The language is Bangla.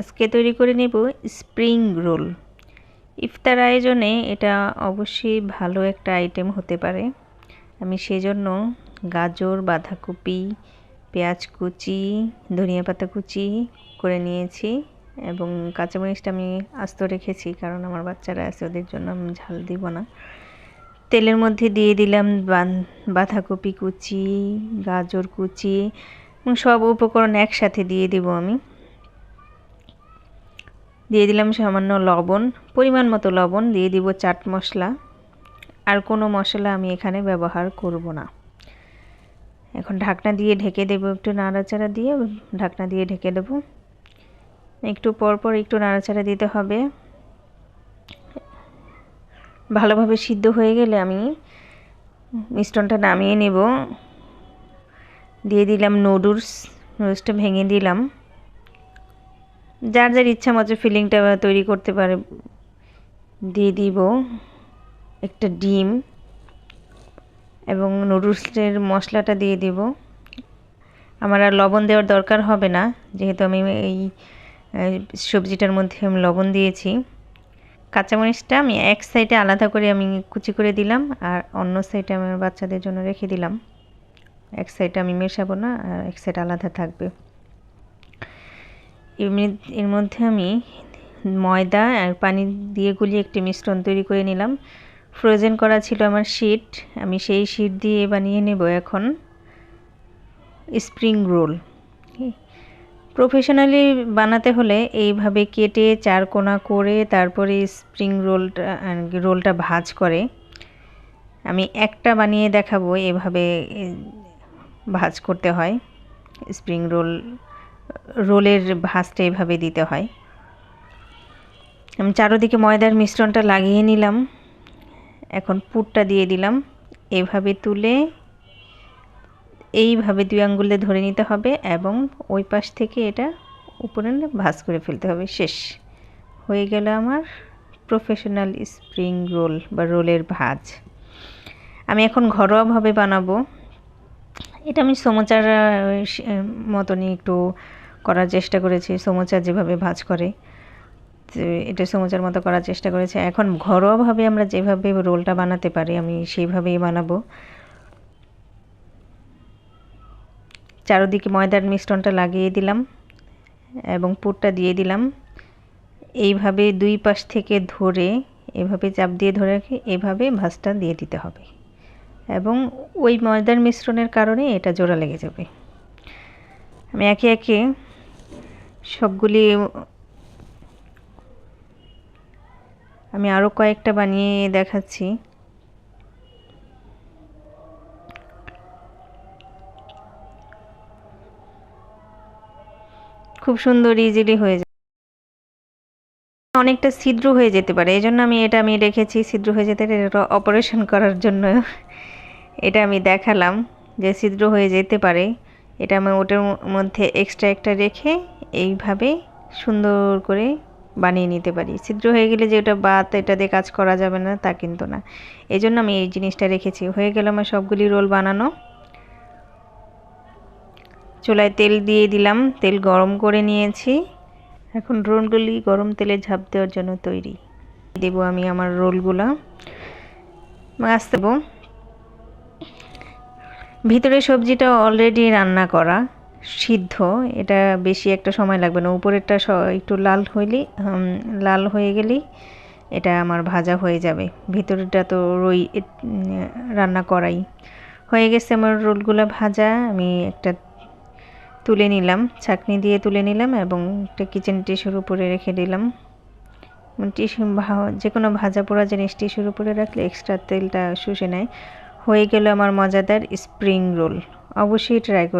আজকে তৈরি করে নেব স্প্রিং রোল। ইফতার আয়োজনে এটা অবশ্যই ভালো একটা আইটেম হতে পারে। আমি সেজন্য গাজর, বাঁধাকপি, পেঁয়াজ কুচি, ধনিয়া পাতা কুচি করে নিয়েছি এবং কাঁচামরিচটা আমি আস্ত রেখেছি কারণ আমার বাচ্চারা আছে, ওদের জন্য আমি ঝাল দিব না। তেলের মধ্যে দিয়ে দিলাম বাঁধাকপি কুচি, গাজর কুচি এবং সব উপকরণ একসাথে দিয়ে দেব আমি। দিয়ে দিলাম সামান্য লবণ, পরিমাণ মতো লবণ, দিয়ে দিব চাট মশলা। আর কোনো মশলা আমি এখানে ব্যবহার করব না। এখন ঢাকনা দিয়ে ঢেকে দেবো একটু নাড়াচাড়া দিয়ে, ঢাকনা দিয়ে ঢেকে দেবো। একটু পর পর একটু নাড়াচাড়া দিতে হবে। ভালোভাবে সিদ্ধ হয়ে গেলে আমি মিশ্রণটা নামিয়ে নেব। দিয়ে দিলাম নুডলস, নুডলসটা ভেঙে দিলাম। যার যার ইচ্ছা মতো ফিলিংটা তৈরি করতে পারে, দিয়ে দিব একটা ডিম এবং নুডলসের মশলাটা দিয়ে দিব। আমার আর লবণ দেওয়ার দরকার হবে না, যেহেতু আমি এই সবজিটার মধ্যে আমি লবণ দিয়েছি। কাঁচামরিচটা আমি এক সাইডে আলাদা করে আমি কুচি করে দিলাম আর অন্য সাইডে আমার বাচ্চাদের জন্য রেখে দিলাম। এক সাইডে আমি মেশাবো না আর এক সাইড আলাদা থাকবে। এর মধ্যে আমি ময়দা আর পানি দিয়ে গুলিয়ে একটি মিশ্রণ তৈরি করে নিলাম। ফ্রোজেন করা ছিল আমার শিট। আমি সেই শিট দিয়ে বানিয়ে নেব এখন স্প্রিং রোল। প্রফেশনালি বানাতে হলে এইভাবে কেটে চারকোনা করে তারপরে স্প্রিং রোলটা রোলটা ভাজ করে আমি একটা বানিয়ে দেখাবো এভাবে ভাজ করতে হয় স্প্রিং রোল রোলের ভাজটা এভাবে দিতে হয়। আমি চারোদিকে ময়দার মিশ্রণটা লাগিয়ে নিলাম। এখন পুরটা দিয়ে দিলাম। এভাবে তুলে এইভাবে দুই আঙ্গুলে ধরে নিতে হবে এবং ওই পাশ থেকে এটা উপরে ভাজ করে ফেলতে হবে। শেষ। হয়ে গেল আমার প্রফেশনাল স্প্রিং রোল বা রোলের ভাজ। আমি এখন ঘরোয়াভাবে বানাবো। এটা আমি সমোচার মতনই একটু করার চেষ্টা করেছি, সমোচা যেভাবে ভাজ করে এটা সমোচার মতো করার চেষ্টা করেছি। এখন ঘরোয়াভাবে আমরা যেভাবে রোলটা বানাতে পারি, আমি সেইভাবেই বানাবো। চারোদিকে ময়দার মিশ্রণটা লাগিয়ে দিলাম এবং পুরটা দিয়ে দিলাম। এইভাবে দুই পাশ থেকে ধরে, এভাবে চাপ দিয়ে ধরে রেখে এভাবে ভাঁজটা দিয়ে দিতে হবে। এবং ওই ময়দার মিশ্রণের কারণে এটা জোড়া লেগে যাবে। আমি একে একে সবগুলি আমি আরও কয়েকটা বানিয়ে দেখাচ্ছি। খুব সুন্দর ইজিলি হয়ে যায়। অনেকটা ছিদ্র হয়ে যেতে পারে, এই জন্য আমি এটা আমি রেখেছি, ছিদ্র হয়ে যেতে অপারেশন করার জন্য। এটা আমি দেখালাম যে ছিদ্র হয়ে যেতে পারে। এটা আমি ওটার মধ্যে এক্সট্রা একটা রেখে এইভাবে সুন্দর করে বানিয়ে নিতে পারি। ছিদ্র হয়ে গেলে যে ওটা বাত, এটা দিয়ে কাজ করা যাবে না, তা কিন্তু না। এই জন্য আমি এই জিনিসটা রেখেছি। হয়ে গেল আমার সবগুলি রোল বানানো। চুলায় তেল দিয়ে দিলাম। তেল গরম করে নিয়েছি। এখন রোলগুলি গরম তেলে ঝাঁপ দেওয়ার জন্য তৈরি। দেব আমি আমার রোলগুলো। মাছ দেবো। ভিতরে সবজিটা অলরেডি রান্না করা। সিদ্ধ, এটা বেশি একটা সময় লাগবে না। উপরেরটা একটু লাল হইলেই লাল হয়ে গেলেই এটা আমার ভাজা হয়ে যাবে। ভিতরটা তো রই রান্না করাই। হয়ে গেছে আমার রোলগুলো ভাজা, আমি একটা তুলে নিলাম ছাকনি দিয়ে তুলে নিলাম এবং একটা কিচেন টিস্যুর উপরে রেখে দিলাম। টিস্যু যে কোনো ভাজা পোড়া জিনিস টিস্যুর উপরে রাখলে এক্সট্রা তেলটা শুষে নেয়। হয়ে গেল আমার মজাদার স্প্রিং রোল অবশ্যই ট্রাই করবে